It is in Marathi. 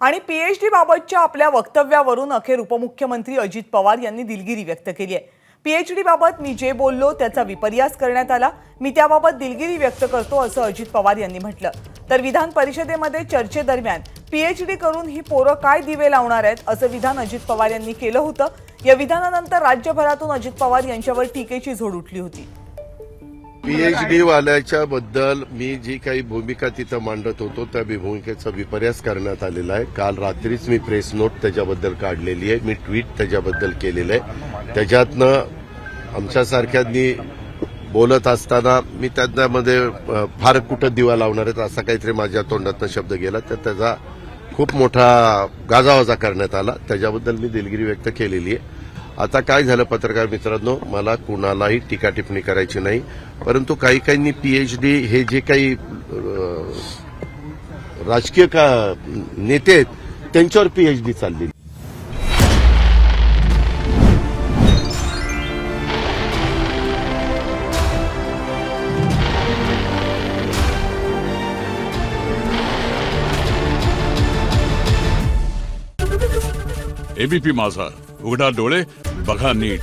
आणि पीएचडी बाबतच्या आपल्या वक्तव्यावरून अखेर उपमुख्यमंत्री अजित पवार यांनी दिलगिरी व्यक्त केली आहे. पीएचडी बाबत मी जे बोललो त्याचा विपर्यास करण्यात आला. मी त्याबाबत दिलगिरी व्यक्त करतो असं अजित पवार यांनी म्हटलं. तर विधान परिषदेमध्ये चर्चेदरम्यान पीएचडी करून ही पोरं काय दिवे लावणार आहेत असं विधान अजित पवार यांनी केलं होतं. या विधानानंतर राज्यभरातून अजित पवार यांच्यावर टीकेची झोड उठली होती. पीएचडी वाल्याच्या बद्दल मी जी काही भूमिका तिथं मांडत होतो त्या भूमिकेचा विपर्यास करण्यात आलेला आहे. काल रात्रीच मी प्रेस नोट त्याच्याबद्दल काढलेली आहे. मी ट्विट त्याच्याबद्दल केलेलं आहे. त्याच्यातनं आमच्यासारख्यांनी बोलत असताना मी त्यामध्ये अ, फार कुठं दिवा लावणार आहेत असा काहीतरी माझ्या तोंडातनं शब्द गेला. तर त्याचा खूप मोठा गाजावाजा करण्यात आला. त्याच्याबद्दल मी दिलगिरी व्यक्त केलेली आहे. आता काय झालं पत्रकार मित्रांनो? मला कुणालाही टीका टिप्पणी करायची नाही. परंतु काही काहींनी पीएचडी हे जे काही राजकीय का नेते आहेत त्यांच्यावर पीएचडी चालली एबीपी माझा. उघडा डोळे बघा नीट.